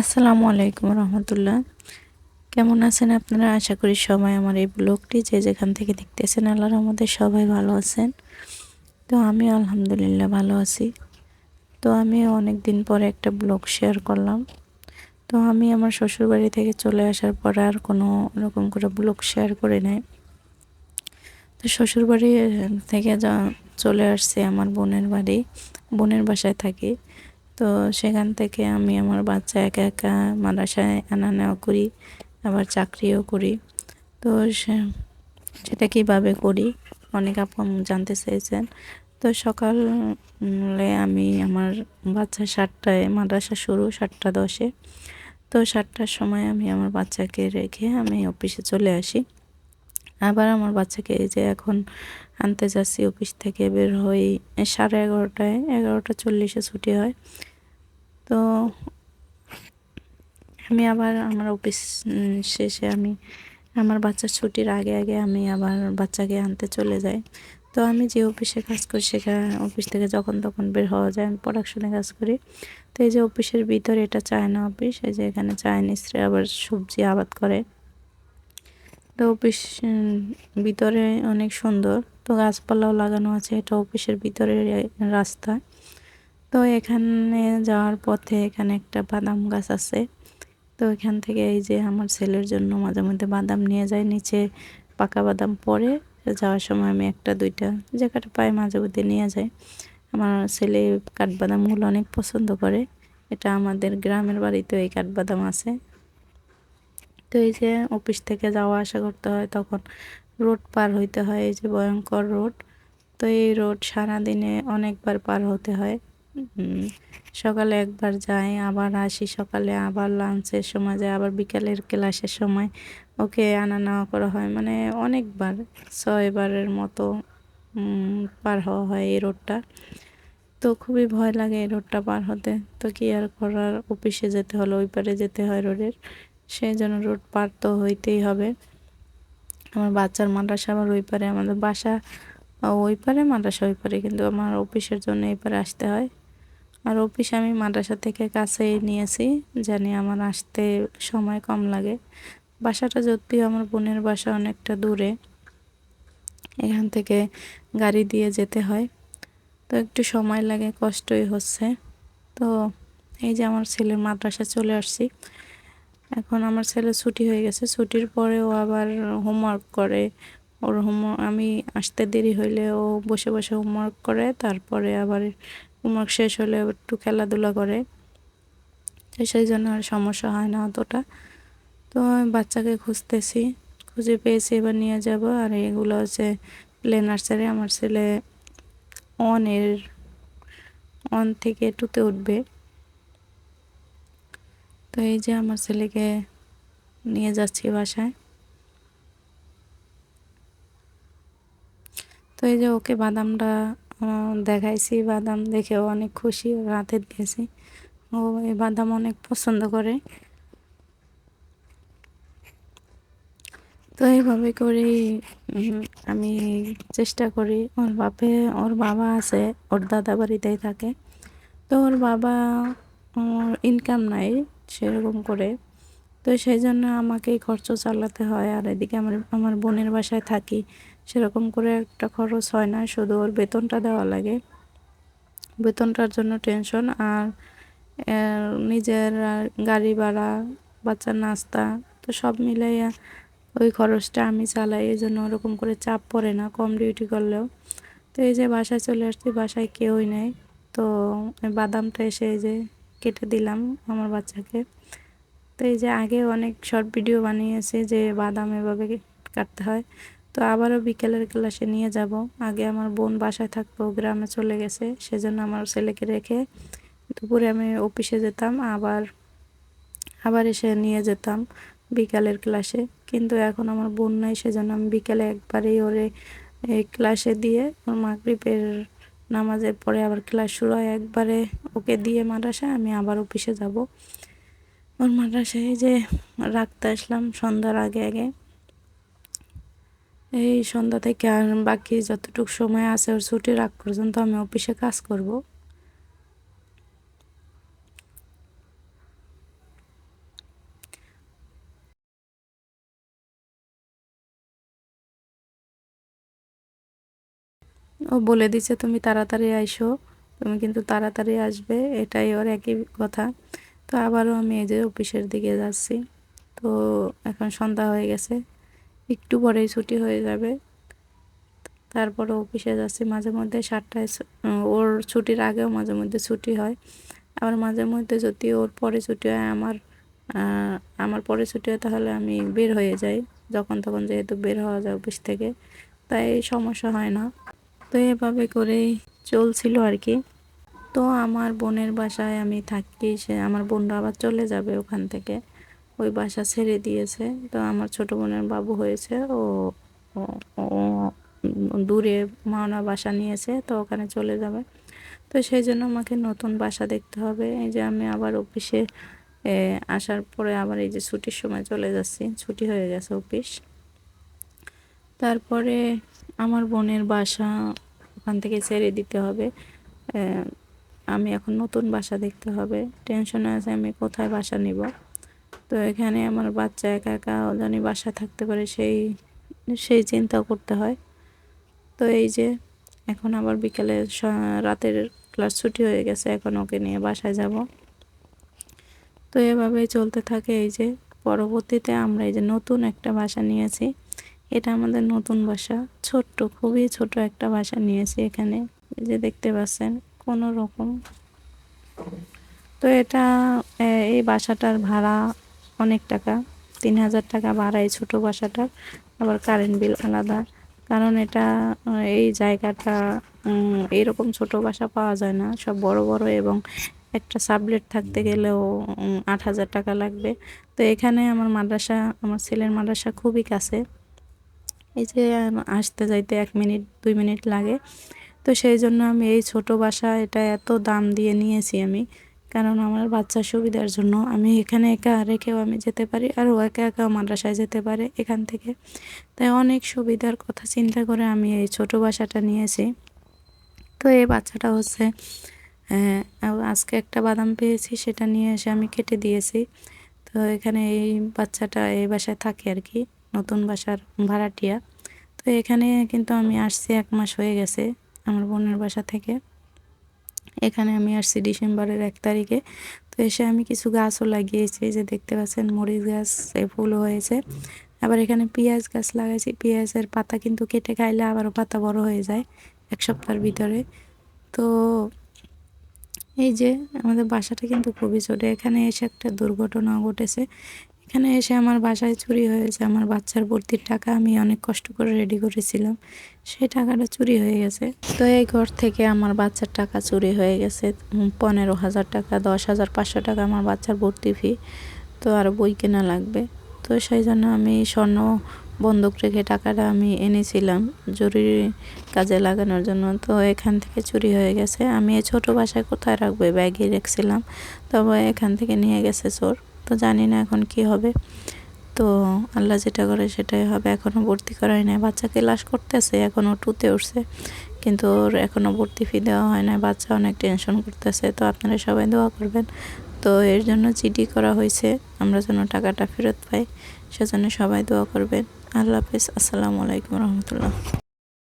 আসসালামু আলাইকুম রহমতুল্লাহ। কেমন আছেন আপনারা? আশা করি সবাই আমার এই ব্লগটি যে যেখান থেকে দেখতেছেন আল্লাহ আমাদের সবাই ভালো আছেন। তো আমি আলহামদুলিল্লাহ ভালো আছি। তো আমি অনেক দিন পরে একটা ব্লগ শেয়ার করলাম। তো আমি আমার শ্বশুরবাড়ি থেকে চলে আসার পর আর কোনো রকম করে ব্লগ শেয়ার করে নাই। তো শ্বশুরবাড়ি থেকে চলে আসছে আমার বোনের বাড়ি, বোনের বাসায় থাকি। তো সেখান থেকে আমি আমার বাচ্চা একা একা মাদ্রাসায় আনা নেওয়া করি, আবার চাকরিও করি। তো সেটা কীভাবে করি? অনেক আপু জানতে চেয়েছেন। তো সকালে আমি আমার বাচ্চা সাতটায় মাদ্রাসা শুরু, সাতটা দশে। তো সাতটার সময় আমি আমার বাচ্চাকে রেখে আমি অফিসে চলে আসি। আবার আমার বাচ্চাকে এই যে এখন আনতে যাচ্ছি অফিস থেকে বের হই সাড়ে এগারোটায়, এগারোটা চল্লিশে ছুটি হয়। তো আমি আবার আমার অফিস শেষে আমি আমার বাচ্চার ছুটির আগে আগে আমি আবার বাচ্চাকে আনতে চলে যাই। তো আমি যে অফিসে কাজ করি সেখানে, অফিস থেকে যখন তখন বের হওয়া যায়, আমি প্রোডাকশনে কাজ করি। তো এই যে অফিসের ভিতরে এটা চায়না অফিস, এই যে এখানে চাইনিজরা আবার সবজি আবাদ করে। তো অফিস ভিতরে অনেক সুন্দর। তো গাছপালাও লাগানো আছে, এটা অফিসের ভিতরে রাস্তা। তো এখানে যাওয়ার পথে এখানে একটা বাদাম গাছ আছে। তো এখান থেকে এই যে আমার ছেলের জন্য মাঝে মধ্যে বাদাম নিয়ে যায়, নিচে পাকা বাদাম পরে যাওয়ার সময় আমি একটা, দুইটা যে কাটা পায়ে মাঝে মধ্যে নিয়ে যাই। আমার ছেলে কাঠবাদামগুলো অনেক পছন্দ করে। এটা আমাদের গ্রামের বাড়িতে এই কাঠবাদাম আছে। তো এই যে অফিস থেকে যাওয়া আসা করতে হয়, তখন রোড পার হইতে হয়, এই যে ভয়ঙ্কর রোড। তো এই রোড সারাদিনে অনেকবার পার হতে হয়। সকালে একবার যাই, আবার আসি সকালে, আবার লাঞ্চের সময় যায় আবার বিকালের ক্লাসের সময় ওকে আনা নেওয়া করা হয়। মানে অনেকবার, ছয়বারের মতো পার হওয়া হয় এই রোডটা। তো খুবই ভয় লাগে এই রোডটা পার হতে। তো কি আর করার, অফিসে যেতে হলো ওই পারে যেতে হয় রোডের। সেই জন্য রোড পার তো হইতেই হবে। আমার বাচ্চার মাদ্রাসা আবার ওই পারে, আমাদের বাসা ওই পারে, মাদ্রাসা ওই পারে, কিন্তু আমার অফিসের জন্য এই পারে আসতে হয়। আর অফিস আমি মাদ্রাসা থেকে কাছে নিয়েছি, জানি আমার আসতে সময় কম লাগে। বাসাটা যদিও আমার বোনের বাসা অনেকটা দূরে, এখান থেকে গাড়ি দিয়ে যেতে হয়। তো একটু সময় লাগে, কষ্টই হচ্ছে। তো এই যে আমার ছেলের মাদ্রাসা চলে আসছি। এখন আমার ছেলে ছুটি হয়ে গেছে। ছুটির পরেও আবার হোমওয়ার্ক করে। ওর হোমওয়ার্ক আমি আসতে দেরি হইলে ও বসে বসে হোমওয়ার্ক করে। তারপরে আবার হোমওয়ার্ক শেষ হলে একটু খেলাধুলা করে। তো সেই জন্য আর সমস্যা হয় না অতটা। তো আমি বাচ্চাকে খুঁজতেছি। খুঁজে পেয়েছি এবার নিয়ে যাব। আর এগুলো হচ্ছে প্লে নার্সারি আমার ছেলে অনের অন থেকে টুতে উঠবে। তো এই যে আমার ছেলেকে নিয়ে যাচ্ছি বাসায়। তো এই যে ওকে বাদামটা দেখাইছি, বাদাম দেখেও অনেক খুশি, ওর হাতে দিয়েছি। ও এই বাদাম অনেক পছন্দ করে। তো এইভাবে করেই আমি চেষ্টা করি। ওর বাপে, ওর বাবা আছে, ওর দাদা বাড়িতেই থাকে। তো ওর বাবা ইনকাম নাই। সেরকম করে। তো সেই জন্য আমাকেই খরচ চালাতে হয়। আর এদিকে আমার আমার বোনের বাসায় থাকি। সেরকম করে একটা খরচ হয় না। শুধু ওর বেতনটা দেওয়া লাগে। বেতনটার জন্য টেনশন। আর নিজের গাড়ি ভাড়া, বাচ্চার নাস্তা, তো সব মিলাইয়া ওই খরচটা আমি চালাই। এই জন্য ওরকম করে চাপ পড়ে না, কম ডিউটি করলেও। তো এই যে বাসায় চলে আসছি, বাসায় কেউই নেই। তো বাদামটা এসে এই যে কেটে দিলাম আমার বাচ্চাকে। তো এই যে আগে অনেক শর্ট ভিডিও বানিয়েছে যে বাদাম এভাবে কাটতে হয়। তো আবারও বিকেলের ক্লাসে নিয়ে যাব। আগে আমার বোন বাসায় থাকতো, গ্রামে চলে গেছে, সেজন্য আমার ছেলেকে রেখে দুপুরে আমি অফিসে যেতাম, আবার আবার এসে নিয়ে যেতাম বিকালের ক্লাসে। কিন্তু এখন আমার বোন নাই, সেজন্য আমি বিকালে একবারেই ওরে ক্লাসে দিয়ে ওর মাগরীবের নামাজের পরে আবার ক্লাস শুরু হয় একবারে ওকে দিয়ে মাদ্রাসায়, আমি আবার অফিসে যাব। ওর মাদ্রাসায় যে রাখতে আসলাম সন্ধ্যার আগে আগে। এই সন্ধ্যা থেকে আর বাকি যতটুকু সময় আছে ওর ছুটি রাখ পর্যন্ত আমি অফিসে কাজ করব। ও বলে দিচ্ছে তুমি তাড়াতাড়ি আইসো। তুমি কিন্তু তাড়াতাড়ি আসবে। এটাই ওর একই কথা। তো আবারও আমি এই যে অফিসের দিকে যাচ্ছি। তো এখন সন্ধ্যা হয়ে গেছে। একটু পরেই ছুটি হয়ে যাবে। তারপরে অফিসে যাচ্ছি। মাঝে মধ্যে সাতটায় ওর ছুটির আগেও মাঝে মধ্যে ছুটি হয়। আবার মাঝে মধ্যে যদি ওর পরে ছুটি হয়, আমার আমার পরে ছুটি হয়, তাহলে আমি বের হয়ে যাই। যখন তখন যেহেতু বের হওয়া যায় অফিস থেকে। তাই সমস্যা হয় না। তো এভাবে করেই চলছিল আর কি। তো আমার বোনের বাসায় আমি থাকি, সে আমার বোনরা আবার চলে যাবে ওখান থেকে। ওই বাসা ছেড়ে দিয়েছে। তো আমার ছোট বোনের বাবু হয়েছে, ও দূরে মাওনা বাসা নিয়েছে, তো ওখানে চলে যাবে। তো সেই জন্য আমাকে নতুন বাসা দেখতে হবে। এই যে আমি আবার অফিসে আসার পরে আবার এই যে ছুটির সময় চলে যাচ্ছি, ছুটি হয়ে গেছে অফিস। তারপরে আমার বোনের বাসা ওখান থেকে ছেড়ে দিতে হবে। আমি এখন নতুন বাসা দেখতে হবে। টেনশনে আছে, আমি কোথায় বাসা নিব? তো এখানে আমার বাচ্চা একা একা জানি বাসা থাকতে পারে, সেই সেই চিন্তা করতে হয়। তো এই যে, এখন আবার বিকেলে রাতের ক্লাস ছুটি হয়ে গেছে, এখন ওকে নিয়ে বাসায় যাব। তো এভাবে চলতে থাকে এই যে, পরবর্তীতে আমরা এই যে নতুন একটা বাসা নিয়েছি এটা আমাদের নতুন বাসা ছোট্ট, খুবই ছোট একটা বাসা নিয়েছি এখানে। এই যে দেখতে পাচ্ছেন, কোনো রকম। তো এটা এই বাসাটার ভাড়া অনেক টাকা, তিন হাজার টাকা ভাড়া এই ছোটো বাসাটার আবার কারেন্ট বিল আলাদা। কারণ এটা, এই জায়গাটা এইরকম ছোট বাসা পাওয়া যায় না। সব বড় বড় এবং একটা সাবলেট থাকতে গেলেও আট হাজার টাকা লাগবে। তো এখানে আমার মাদ্রাসা, আমার ছেলের মাদ্রাসা খুবই কাছে। এই যে আসতে যাইতে এক মিনিট, দুই মিনিট লাগে। তো সেই জন্য আমি এই ছোট বাসা এটা এত দাম দিয়ে নিয়েছি আমি। কারণ আমার বাচ্চার সুবিধার জন্য আমি এখানে একা রেখেও আমি যেতে পারি আর ও একা একা মাদ্রাসায় যেতে পারে এখান থেকে। তাই অনেক সুবিধার কথা চিন্তা করে আমি এই ছোট বাসাটা নিয়েছি। তো এই বাচ্চাটা হচ্ছে আজকে একটা বাদাম পেয়েছি, সেটা নিয়ে এসে আমি কেটে দিয়েছি। তো এখানে এই বাচ্চাটা এই বাসায় থাকে আর কি। নতুন বাসার ভাড়াটিয়া। তো এখানে কিন্তু আমি আসছি এক মাস হয়ে গেছে আমার বোনের বাসা থেকে। এখানে আমি আসছি ডিসেম্বরের এক তারিখে। তো এসে আমি কিছু গাছও লাগিয়েছি যে দেখতে পাচ্ছেন মরিচ গাছ ফুলও হয়েছে। আবার এখানে পেঁয়াজ গাছ লাগাইছি, পেঁয়াজের পাতা কিন্তু কেটে খাইলে আবারও পাতা বড় হয়ে যায় এক সপ্তাহের ভিতরে। তো এই যে আমাদের বাসাটা কিন্তু খুবই ছোট, এখানে এসে একটা দুর্ঘটনা ঘটেছে। এখানে এসে আমার বাসায় চুরি হয়েছে। আমার বাচ্চার ভর্তির টাকা আমি অনেক কষ্ট করে রেডি করেছিলাম। সেই টাকাটা চুরি হয়ে গেছে। তো এই ঘর থেকে আমার বাচ্চার টাকা চুরি হয়ে গেছে। পনেরো হাজার টাকা, দশ হাজার পাঁচশো টাকা আমার বাচ্চার ভর্তি ফি তো আর বই কেনা লাগবে। তো সেই জন্য আমি স্বর্ণ বন্ধক রেখে টাকাটা আমি এনেছিলাম জরুরি কাজে লাগানোর জন্য। তো এখান থেকে চুরি হয়ে গেছে। আমি এই ছোটো বাসায় কোথায় রাখব? ব্যাগে রেখেছিলাম। তবে এখান থেকে নিয়ে গেছে চোর। তো জানি না এখন কি হবে। তো আল্লাহ যেটা করে সেটাই হবে। এখনও ভর্তি করাই নাই। বাচ্চাকে লাশ করতেছে এখনও টুতে উঠছে। কিন্তু ওর এখনও ভর্তি ফি দেওয়া হয় না বাচ্চা অনেক টেনশন করতেছে। তো আপনারা সবাই দোয়া করবেন। তো এর জন্য চিঠি করা হয়েছে। আমরা যেন টাকাটা ফেরত পাই, সেজন্য সবাই দোয়া করবেন। আল্লাহ হাফিজ। আসসালামু আলাইকুম রহমতুল্লাহ।